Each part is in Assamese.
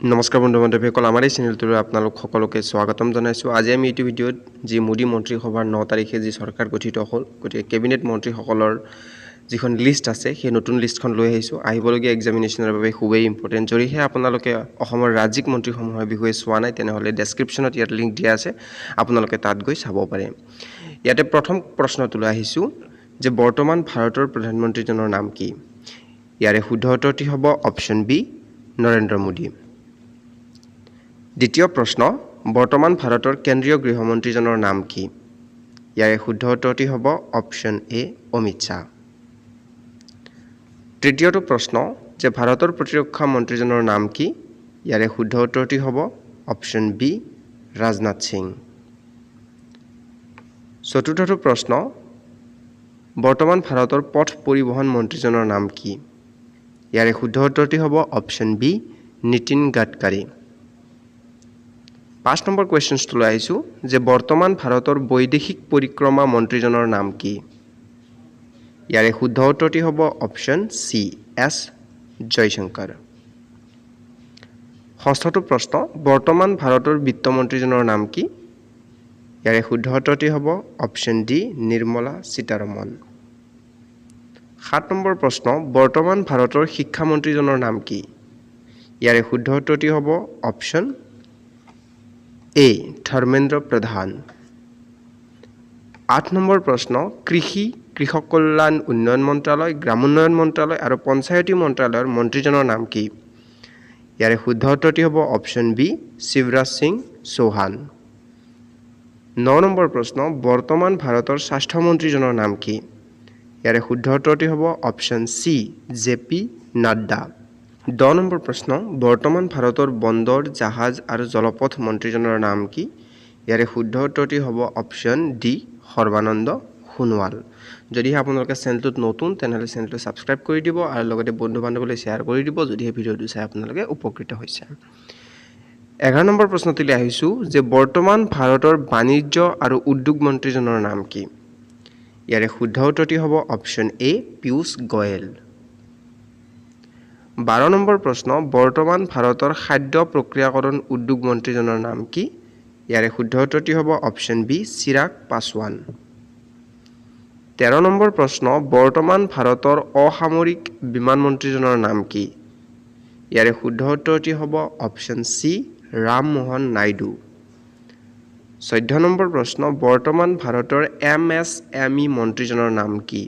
নমস্কাৰ বন্ধু বান্ধৱীসকল আমাৰ এই চেনেলটোলৈ আপোনালোক সকলোকে স্বাগতম জনাইছোঁ। আজি আমি এইটো ভিডিঅ'ত যি মোদী মন্ত্ৰীসভাৰ ন তাৰিখে যি চৰকাৰ গঠিত হ'ল গতিকে কেবিনেট মন্ত্ৰীসকলৰ যিখন লিষ্ট আছে সেই নতুন লিষ্টখন লৈ আহিছোঁ। আহিবলগীয়া এক্সামিনেশ্যনৰ বাবে খুবেই ইম্পৰ্টেণ্ট যদিহে আপোনালোকে অসমৰ ৰাজ্যিক মন্ত্ৰীসমূহৰ বিষয়ে চোৱা নাই তেনেহ'লে ডেছক্ৰিপশ্যনত ইয়াত লিংক দিয়া আছে। আপোনালোকে তাত গৈ চাব পাৰে। ইয়াতে প্ৰথম প্ৰশ্নটোলৈ আহিছোঁ যে বৰ্তমান ভাৰতৰ প্ৰধানমন্ত্ৰীজনৰ নাম কি? ইয়াৰে শুদ্ধ উত্তৰটি হ'ব অপশ্যন বি নৰেন্দ্ৰ মোদী। দ্বিতীয় প্ৰশ্ন বৰ্তমান ভাৰতৰ কেন্দ্ৰীয় গৃহমন্ত্ৰীজনৰ নাম কি? ইয়াৰে শুদ্ধ উত্তৰটি হ'ব অপশ্যন এ অমিত শ্বাহ। তৃতীয়টো প্ৰশ্ন যে ভাৰতৰ প্ৰতিৰক্ষা মন্ত্ৰীজনৰ নাম কি? ইয়াৰে শুদ্ধ উত্তৰটি হ'ব অপশ্যন বি ৰাজনাথ সিং। চতুৰ্থটো প্ৰশ্ন বৰ্তমান ভাৰতৰ পথ পৰিবহণ মন্ত্ৰীজনৰ নাম কি? ইয়াৰে শুদ্ধ উত্তৰটি হ'ব অপশ্যন বি নীতিন গাডকাৰী। পাঁচ নম্বৰ কুৱেশ্যনছটোলৈ আহিছোঁ যে বৰ্তমান ভাৰতৰ বৈদেশিক পৰিক্ৰমা মন্ত্ৰীজনৰ নাম কি? ইয়াৰে শুদ্ধ উত্তৰটি হ'ব অপশ্যন চি এছ জয়শংকৰ। ষষ্ঠটো প্ৰশ্ন বৰ্তমান ভাৰতৰ বিত্তমন্ত্ৰীজনৰ নাম কি? ইয়াৰে শুদ্ধ উত্তৰটি হ'ব অপশ্যন ডি নিৰ্মলা সীতাৰমন সাত নম্বৰ প্ৰশ্ন বৰ্তমান ভাৰতৰ শিক্ষামন্ত্ৰীজনৰ নাম কি? ইয়াৰে শুদ্ধ উত্তৰটি হ'ব অপশ্যন এ ধৰ্মেন্দ্ৰ প্ৰধান আঠ নম্বৰ প্ৰশ্ন কৃষি কৃষক কল্যাণ উন্নয়ন মন্ত্ৰালয় গ্ৰামোন্নয়ন মন্ত্ৰালয় আৰু পঞ্চায়তী মন্ত্ৰালয়ৰ মন্ত্ৰীজনৰ নাম কি? ইয়াৰে শুদ্ধ উত্তৰটি হ'ব অপশ্যন বি শিৱৰাজ সিং চৌহান। ন নম্বৰ প্ৰশ্ন বৰ্তমান ভাৰতৰ স্বাস্থ্যমন্ত্ৰীজনৰ নাম কি? ইয়াৰে শুদ্ধ উত্তৰটি হ'ব option C J P Nadda. দহ নম্বৰ প্ৰশ্ন বৰ্তমান ভাৰতৰ বন্দৰ জাহাজ আৰু জলপথ মন্ত্ৰীজনৰ নাম কি? ইয়াৰে শুদ্ধ উত্তৰটি হ'ব অপশ্যন ডি সৰ্বানন্দ সোণোৱাল। যদিহে আপোনালোকে চেনেলটোত নতুন তেনেহ'লে চেনেলটো ছাবস্ক্ৰাইব কৰি দিব আৰু লগতে বন্ধু বান্ধৱলৈ শ্বেয়াৰ কৰি দিব যদিহে ভিডিঅ'টো চাই আপোনালোকে উপকৃত হৈছে। এঘাৰ নম্বৰ প্ৰশ্নটিলৈ আহিছোঁ যে বৰ্তমান ভাৰতৰ বাণিজ্য আৰু উদ্যোগ মন্ত্ৰীজনৰ নাম কি? ইয়াৰে শুদ্ধ উত্তৰটি হ'ব অপশ্যন এ পীয়ূষ গোৱেল। বাৰ নম্বৰ প্ৰশ্ন বৰ্তমান ভাৰতৰ খাদ্য প্ৰক্ৰিয়াকৰণ উদ্যোগ মন্ত্ৰীজনৰ নাম কি? ইয়াৰে শুদ্ধ উত্তৰটি হ'ব অপশ্যন বি চিৰাগ পাছোৱান। তেৰ নম্বৰ প্ৰশ্ন বৰ্তমান ভাৰতৰ অসামৰিক বিমান মন্ত্ৰীজনৰ নাম কি? ইয়াৰে শুদ্ধ উত্তৰটি হ'ব অপশ্যন চি ৰামমোহন নাইডু। চৈধ্য নম্বৰ প্ৰশ্ন বৰ্তমান ভাৰতৰ এম এছ এম ই মন্ত্ৰীজনৰ নাম কি?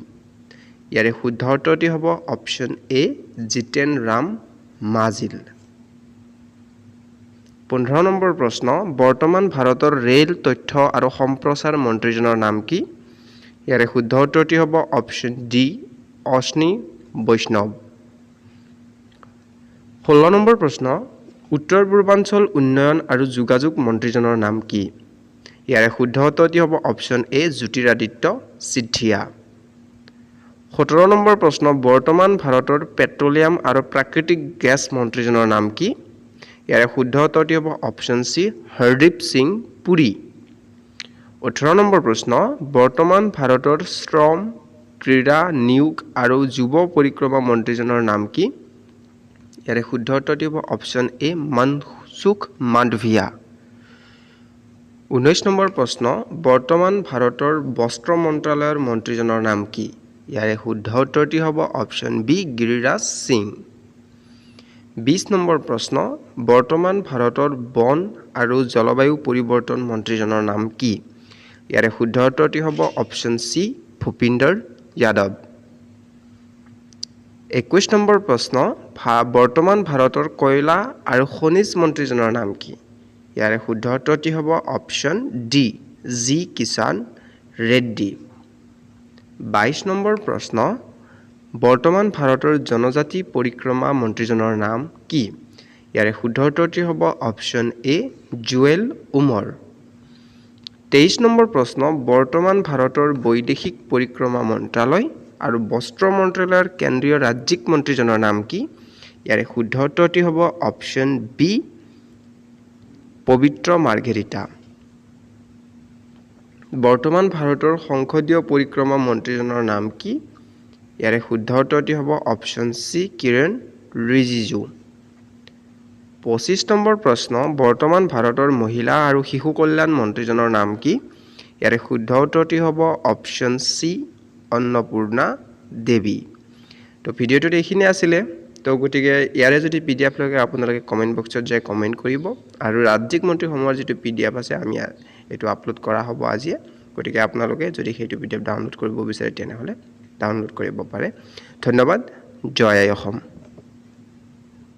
ইয়াৰে শুদ্ধ উত্তৰটি হ'ব অপশ্যন এ জিতেন ৰাম মাজিল। পোন্ধৰ নম্বৰ প্ৰশ্ন বৰ্তমান ভাৰতৰ ৰে'ল তথ্য আৰু সম্প্ৰচাৰ মন্ত্ৰীজনৰ নাম কি? ইয়াৰে শুদ্ধ উত্তৰটি হ'ব অপশ্যন ডি অশ্নি বৈষ্ণৱ। ষোল্ল নম্বৰ প্ৰশ্ন উত্তৰ পূৰ্বাঞ্চল উন্নয়ন আৰু যোগাযোগ মন্ত্ৰীজনৰ নাম কি? ইয়াৰে শুদ্ধ উত্তৰটি হ'ব অপশ্যন এ জ্যোতিৰাদিত্য সিদ্ধিয়া। সোতৰ নম্বৰ প্ৰশ্ন বৰ্তমান ভাৰতৰ পেট্ৰলিয়াম আৰু প্ৰাকৃতিক গেছ মন্ত্ৰীজনৰ নাম কি? ইয়াৰে শুদ্ধ উত্তৰটি হ'ব অপশ্যন চি হৰদীপ সিং পুৰী। ওঠৰ নম্বৰ প্ৰশ্ন বৰ্তমান ভাৰতৰ শ্ৰম ক্ৰীড়া নিয়োগ আৰু যুৱ পৰিক্ৰমা মন্ত্ৰীজনৰ নাম কি? ইয়াৰে শুদ্ধ উত্তৰটি হ'ব অপশ্যন এ মনসুখ মাণ্ডভিয়া। ঊনৈছ নম্বৰ প্ৰশ্ন বৰ্তমান ভাৰতৰ বস্ত্ৰ মন্ত্ৰালয়ৰ মন্ত্ৰীজনৰ নাম কি? ইয়াৰে শুদ্ধ উত্তৰটি হ'ব অপশ্যন বি গিৰিৰাজ সিং। বিছ নম্বৰ প্ৰশ্ন বৰ্তমান ভাৰতৰ বন আৰু জলবায়ু পৰিৱৰ্তন মন্ত্ৰীজনৰ নাম কি? ইয়াৰে শুদ্ধ উত্তৰটি হ'ব অপশ্যন চি ভূপিন্দৰ যাদৱ। একৈছ নম্বৰ প্ৰশ্ন ভা বৰ্তমান ভাৰতৰ কয়লা আৰু খনিজ মন্ত্ৰীজনৰ নাম কি? ইয়াৰে শুদ্ধ উত্তৰটি হ'ব option D G Kishan Reddy. বাইছ নম্বৰ প্ৰশ্ন বৰ্তমান ভাৰতৰ জনজাতি পৰিক্ৰমা মন্ত্ৰীজনৰ নাম কি? ইয়াৰে শুদ্ধ উত্তৰটি হ'ব অপশ্যন এ জুৱেল উমৰ। তেইছ নম্বৰ প্ৰশ্ন বৰ্তমান ভাৰতৰ বৈদেশিক পৰিক্ৰমা মন্ত্ৰালয় আৰু বস্ত্ৰ মন্ত্ৰালয়ৰ কেন্দ্ৰীয় ৰাজ্যিক মন্ত্ৰীজনৰ নাম কি? ইয়াৰে শুদ্ধ উত্তৰটি হ'ব অপশ্যন বি পবিত্ৰ মাৰ্ঘেৰিটা। বৰ্তমান ভাৰতৰ সংসদীয় পৰিক্ৰমা মন্ত্ৰীজনৰ নাম কি? ইয়াৰে শুদ্ধ উত্তৰটি হ'ব অপশ্যন চি কিৰণ ৰিজিজু। পঁচিছ নম্বৰ প্ৰশ্ন বৰ্তমান ভাৰতৰ মহিলা আৰু শিশু কল্যাণ মন্ত্ৰীজনৰ নাম কি? ইয়াৰে শুদ্ধ উত্তৰটি হ'ব অপশ্যন চি অন্নপূৰ্ণা দেৱী। তো ভিডিঅ'টোত এইখিনি আছিলে। তো গতিকে ইয়াৰে যদি পি ডি এফ লাগে আপোনালোকে কমেণ্ট বক্সত যাই কমেণ্ট কৰিব। আৰু ৰাজ্যিক মন্ত্ৰীসমূহৰ যিটো পি ডি এফ আছে আমি এইটো আপলোড কৰা হ'ব আজিয়ে। গতিকে আপোনালোকে যদি সেইটো পি ডি এফ ডাউনলোড কৰিব বিচাৰে তেনেহ'লে ডাউনলোড কৰিব পাৰে। ধন্যবাদ। জয় অসম।